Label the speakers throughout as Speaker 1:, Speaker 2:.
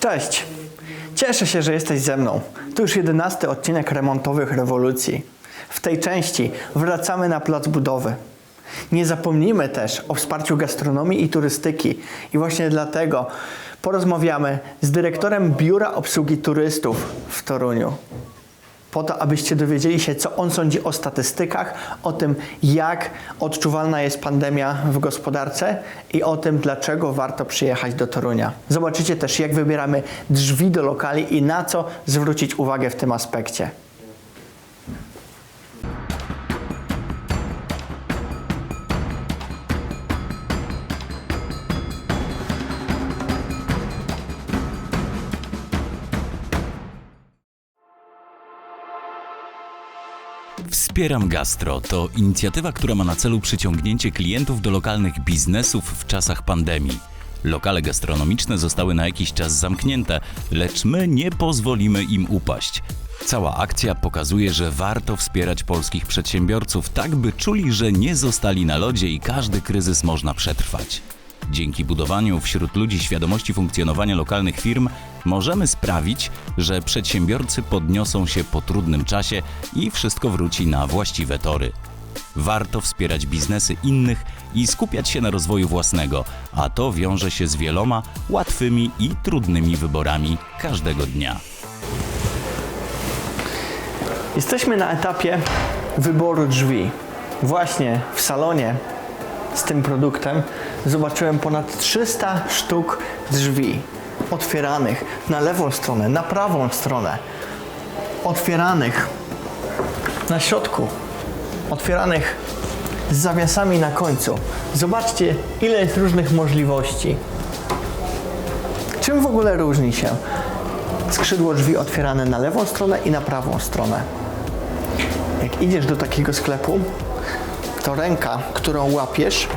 Speaker 1: Cześć! Cieszę się, że jesteś ze mną. To już jedenasty odcinek remontowych rewolucji. W tej części wracamy na plac budowy. Nie zapomnijmy też o wsparciu gastronomii i turystyki. I właśnie dlatego porozmawiamy z dyrektorem Biura Obsługi Turystów w Toruniu. Po to, abyście dowiedzieli się, co on sądzi o statystykach, o tym, jak odczuwalna jest pandemia w gospodarce i o tym, dlaczego warto przyjechać do Torunia. Zobaczycie też, jak wybieramy drzwi do lokali i na co zwrócić uwagę w tym aspekcie.
Speaker 2: Wspieram Gastro to inicjatywa, która ma na celu przyciągnięcie klientów do lokalnych biznesów w czasach pandemii. Lokale gastronomiczne zostały na jakiś czas zamknięte, lecz my nie pozwolimy im upaść. Cała akcja pokazuje, że warto wspierać polskich przedsiębiorców tak, by czuli, że nie zostali na lodzie i każdy kryzys można przetrwać. Dzięki budowaniu wśród ludzi świadomości funkcjonowania lokalnych firm możemy sprawić, że przedsiębiorcy podniosą się po trudnym czasie i wszystko wróci na właściwe tory. Warto wspierać biznesy innych i skupiać się na rozwoju własnego, a to wiąże się z wieloma łatwymi i trudnymi wyborami każdego dnia.
Speaker 1: Jesteśmy na etapie wyboru drzwi. Właśnie w salonie z tym produktem zobaczyłem ponad 300 sztuk drzwi otwieranych na lewą stronę, na prawą stronę, otwieranych na środku, otwieranych z zawiasami na końcu. Zobaczcie, ile jest różnych możliwości. Czym w ogóle różni się skrzydło drzwi otwierane na lewą stronę i na prawą stronę? Jak idziesz do takiego sklepu, to ręka, którą łapiesz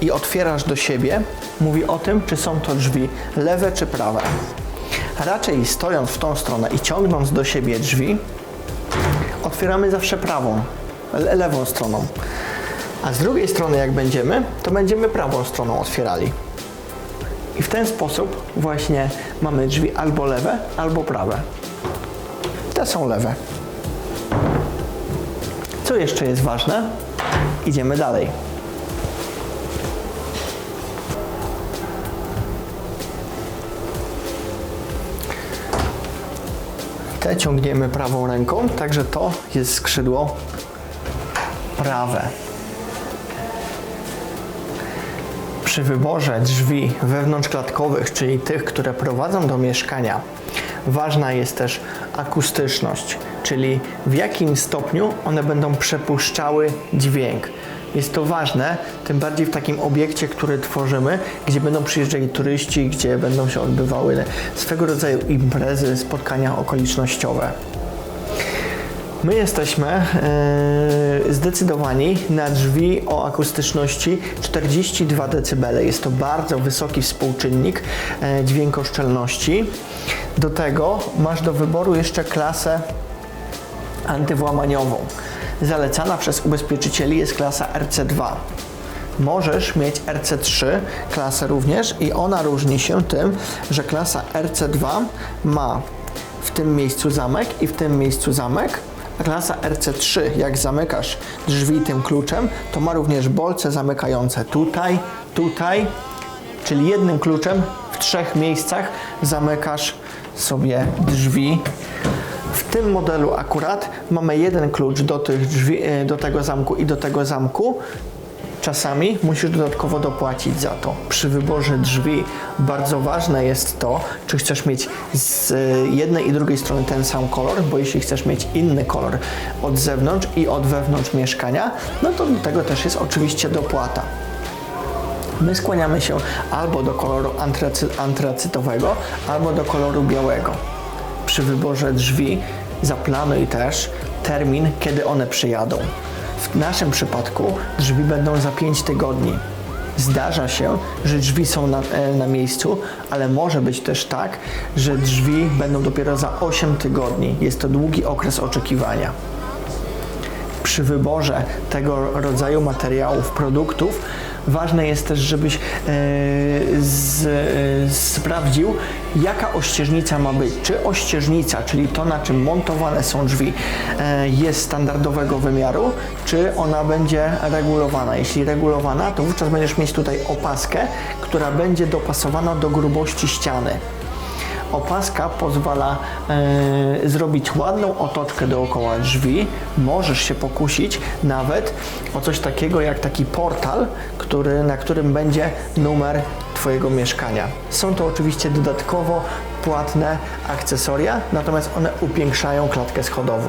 Speaker 1: i otwierasz do siebie, mówi o tym, czy są to drzwi lewe czy prawe. Raczej stojąc w tą stronę i ciągnąc do siebie drzwi, otwieramy zawsze prawą, le- lewą stroną. A z drugiej strony, jak będziemy, to będziemy prawą stroną otwierali. I w ten sposób właśnie mamy drzwi albo lewe, albo prawe. Te są lewe. Co jeszcze jest ważne? Idziemy dalej. Te ciągniemy prawą ręką, także to jest skrzydło prawe. Przy wyborze drzwi wewnątrzklatkowych, czyli tych, które prowadzą do mieszkania, ważna jest też akustyczność, czyli w jakim stopniu one będą przepuszczały dźwięk. Jest to ważne, tym bardziej w takim obiekcie, który tworzymy, gdzie będą przyjeżdżali turyści, gdzie będą się odbywały swego rodzaju imprezy, spotkania okolicznościowe. My jesteśmy e, zdecydowani na drzwi o akustyczności 42 dB. Jest to bardzo wysoki współczynnik e, dźwiękoszczelności. Do tego masz do wyboru jeszcze klasę antywłamaniową. Zalecana przez ubezpieczycieli jest klasa RC2. Możesz mieć RC3 klasę również i ona różni się tym, że klasa RC2 ma w tym miejscu zamek i w tym miejscu zamek. Klasa RC3, jak zamykasz drzwi tym kluczem, to ma również bolce zamykające tutaj, tutaj, czyli jednym kluczem w trzech miejscach zamykasz sobie drzwi. W tym modelu akurat mamy jeden klucz do, tych drzwi, e, do tego zamku i do tego zamku. Czasami musisz dodatkowo dopłacić za to. Przy wyborze drzwi bardzo ważne jest to, czy chcesz mieć z e, jednej i drugiej strony ten sam kolor, bo jeśli chcesz mieć inny kolor od zewnątrz i od wewnątrz mieszkania, no to do tego też jest oczywiście dopłata. My skłaniamy się albo do koloru antracy, antracytowego, albo do koloru białego. Przy wyborze drzwi zaplanuj też termin, kiedy one przyjadą. W naszym przypadku drzwi będą za 5 tygodni. Zdarza się, że drzwi są na, e, na miejscu, ale może być też tak, że drzwi będą dopiero za 8 tygodni. Jest to długi okres oczekiwania przy wyborze tego rodzaju materiałów, produktów, ważne jest też, żebyś e, z, y, sprawdził, jaka ościeżnica ma być. Czy ościeżnica, czyli to, na czym montowane są drzwi, e, jest standardowego wymiaru, czy ona będzie regulowana. Jeśli regulowana, to wówczas będziesz mieć tutaj opaskę, która będzie dopasowana do grubości ściany. Opaska pozwala e, zrobić ładną otoczkę dookoła drzwi. Możesz się pokusić nawet o coś takiego jak taki portal, który, na którym będzie numer Twojego mieszkania. Są to oczywiście dodatkowo płatne akcesoria, natomiast one upiększają klatkę schodową.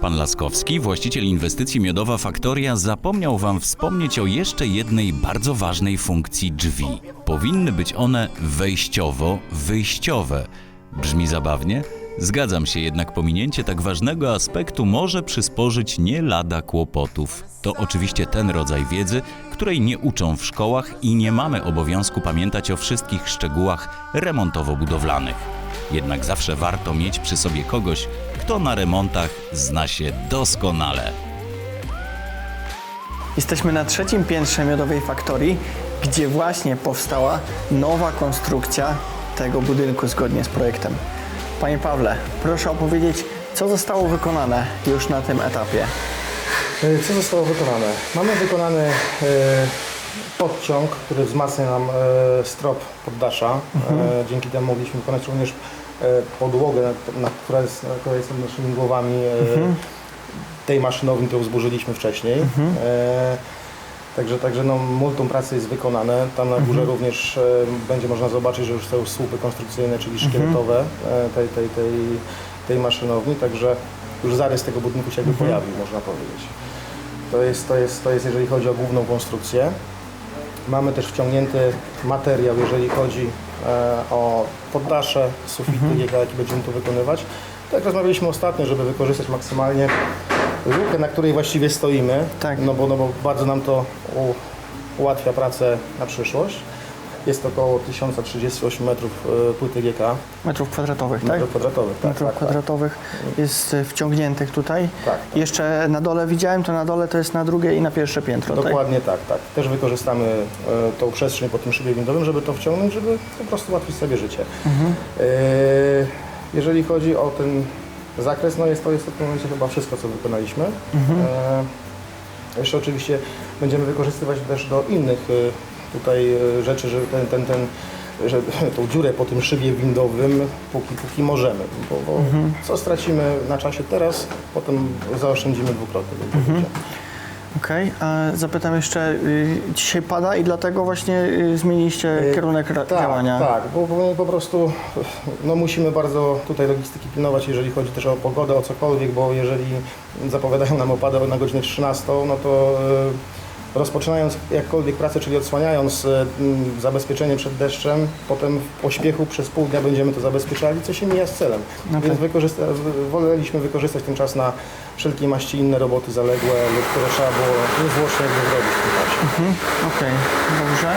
Speaker 2: Pan Laskowski, właściciel inwestycji Miodowa Faktoria, zapomniał Wam wspomnieć o jeszcze jednej bardzo ważnej funkcji drzwi. Powinny być one wejściowo-wyjściowe. Brzmi zabawnie? Zgadzam się, jednak pominięcie tak ważnego aspektu może przysporzyć nie lada kłopotów. To oczywiście ten rodzaj wiedzy, której nie uczą w szkołach i nie mamy obowiązku pamiętać o wszystkich szczegółach remontowo-budowlanych. Jednak zawsze warto mieć przy sobie kogoś, kto na remontach zna się doskonale.
Speaker 1: Jesteśmy na trzecim piętrze Miodowej Faktorii, gdzie właśnie powstała nowa konstrukcja tego budynku zgodnie z projektem. Panie Pawle, proszę opowiedzieć, co zostało wykonane już na tym etapie.
Speaker 3: E, Co zostało wykonane? Mamy wykonany e, podciąg, który wzmacnia nam e, strop poddasza. E, Dzięki temu mogliśmy wykonać również podłogę, na, na, która, jest, na, która jest nad naszymi głowami e, tej maszynowni, którą zburzyliśmy wcześniej. E, Także, także no, multum pracy jest wykonane. Tam na górze również e, będzie można zobaczyć, że już są słupy konstrukcyjne, czyli szkieletowe e, tej, tej, tej, tej maszynowni. Także już zarys tego budynku się jakby pojawił, można powiedzieć. To jest, to, jest, to jest jeżeli chodzi o główną konstrukcję. Mamy też wciągnięty materiał, jeżeli chodzi e, o poddasze, sufity, mhm. jaki będziemy tu wykonywać. Tak rozmawialiśmy ostatnio, żeby wykorzystać maksymalnie lukę, na której właściwie stoimy,
Speaker 1: Tak.
Speaker 3: no, bo, no bo bardzo nam to ułatwia pracę na przyszłość. Jest około 1038 metrów e, płyty GK,
Speaker 1: Metrów kwadratowych, tak?
Speaker 3: metrów kwadratowych. Tak,
Speaker 1: Metrów
Speaker 3: tak, tak.
Speaker 1: kwadratowych jest y, wciągniętych tutaj.
Speaker 3: Tak.
Speaker 1: Jeszcze na dole widziałem, to na dole to jest na drugie i na pierwsze piętro, tak?
Speaker 3: Dokładnie tak, tak. Też wykorzystamy e, tą przestrzeń po tym szybie windowym, żeby to wciągnąć, żeby po prostu ułatwić sobie życie. E, jeżeli chodzi o ten zakres, no jest to jest w tym momencie chyba wszystko, co wykonaliśmy. E, jeszcze oczywiście będziemy wykorzystywać też do innych e, tutaj e, rzeczy, że ten, ten, ten że tą dziurę po tym szybie windowym, póki, póki możemy. Bo, bo co stracimy na czasie teraz, potem zaoszczędzimy dwukrotnie. powiedział.
Speaker 1: Okej, a zapytam jeszcze, y, dzisiaj pada i dlatego właśnie y, zmieniliście
Speaker 3: Y,
Speaker 1: kierunek
Speaker 3: Tak,
Speaker 1: działania.
Speaker 3: tak, bo, bo po prostu no, musimy bardzo tutaj logistyki pilnować, jeżeli chodzi też o pogodę, o cokolwiek, bo jeżeli zapowiadają nam opady na godzinę 13, no to rozpoczynając jakkolwiek pracę, czyli odsłaniając e, m, zabezpieczenie przed deszczem, potem w pośpiechu przez pół dnia będziemy to zabezpieczali, co się mija z celem.
Speaker 1: Okej.
Speaker 3: Więc wykorzysta- w- woleliśmy wykorzystać ten czas na wszelkiej maści inne roboty zaległe, lub które trzeba było niezwłocznie jakby zrobić czasie.
Speaker 1: Okej, dobrze.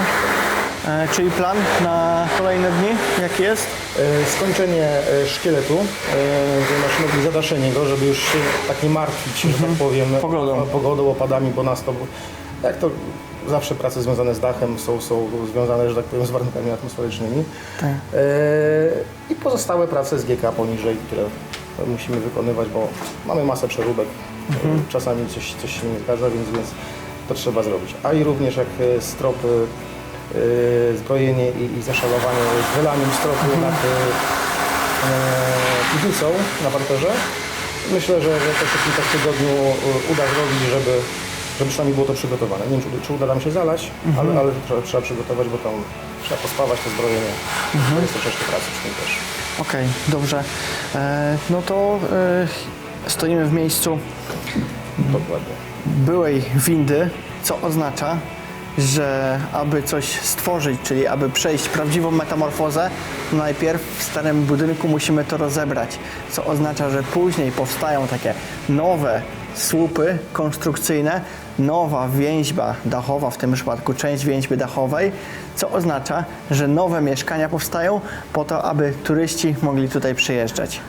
Speaker 1: E, czyli plan na kolejne dni, jaki jest?
Speaker 3: E, Skończenie e, szkieletu, e, maszynowni, zadaszenie go, żeby już się tak nie martwić, że tak powiem,
Speaker 1: Pogodą.
Speaker 3: pogodą, opadami, bo nas to, jak to zawsze prace związane z dachem są, są związane, że tak powiem, z warunkami atmosferycznymi.
Speaker 1: Tak.
Speaker 3: E, I pozostałe prace z GK poniżej, które musimy wykonywać, bo mamy masę przeróbek, e, czasami coś, coś się nie zgadza, więc, więc to trzeba zrobić. A i również jak e, stropy, zbrojenie i, i zaszalowanie z wylaniem stropu nad e, e, piwnicą na parterze. Myślę, że, że to się w kilka tygodniu uda zrobić, żeby, żeby przynajmniej było to przygotowane. Nie wiem, czy, czy uda nam się zalać, ale, ale trzeba, trzeba przygotować, bo tam trzeba pospawać to zbrojenie. To jest troszeczkę pracy przy tym też.
Speaker 1: Okej, dobrze. E, no to e, stoimy w miejscu
Speaker 3: Dokładnie.
Speaker 1: byłej windy, co oznacza, że aby coś stworzyć, czyli aby przejść prawdziwą metamorfozę, najpierw w starym budynku musimy to rozebrać, co oznacza, że później powstają takie nowe słupy konstrukcyjne, nowa więźba dachowa, w tym przypadku część więźby dachowej, co oznacza, że nowe mieszkania powstają po to, aby turyści mogli tutaj przyjeżdżać.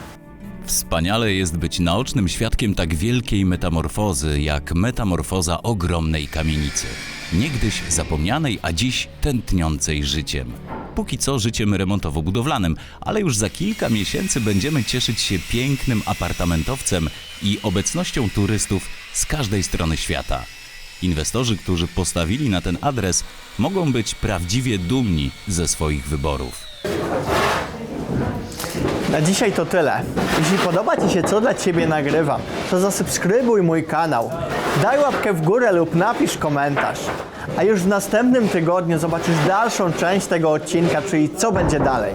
Speaker 2: Wspaniale jest być naocznym świadkiem tak wielkiej metamorfozy, jak metamorfoza ogromnej kamienicy. niegdyś zapomnianej, a dziś tętniącej życiem. Póki co życiem remontowo-budowlanym, ale już za kilka miesięcy będziemy cieszyć się pięknym apartamentowcem i obecnością turystów z każdej strony świata. Inwestorzy, którzy postawili na ten adres, mogą być prawdziwie dumni ze swoich wyborów.
Speaker 1: Na dzisiaj to tyle. Jeśli podoba Ci się, co dla Ciebie nagrywam, to zasubskrybuj mój kanał, daj łapkę w górę lub napisz komentarz. A już w następnym tygodniu zobaczysz dalszą część tego odcinka, czyli co będzie dalej.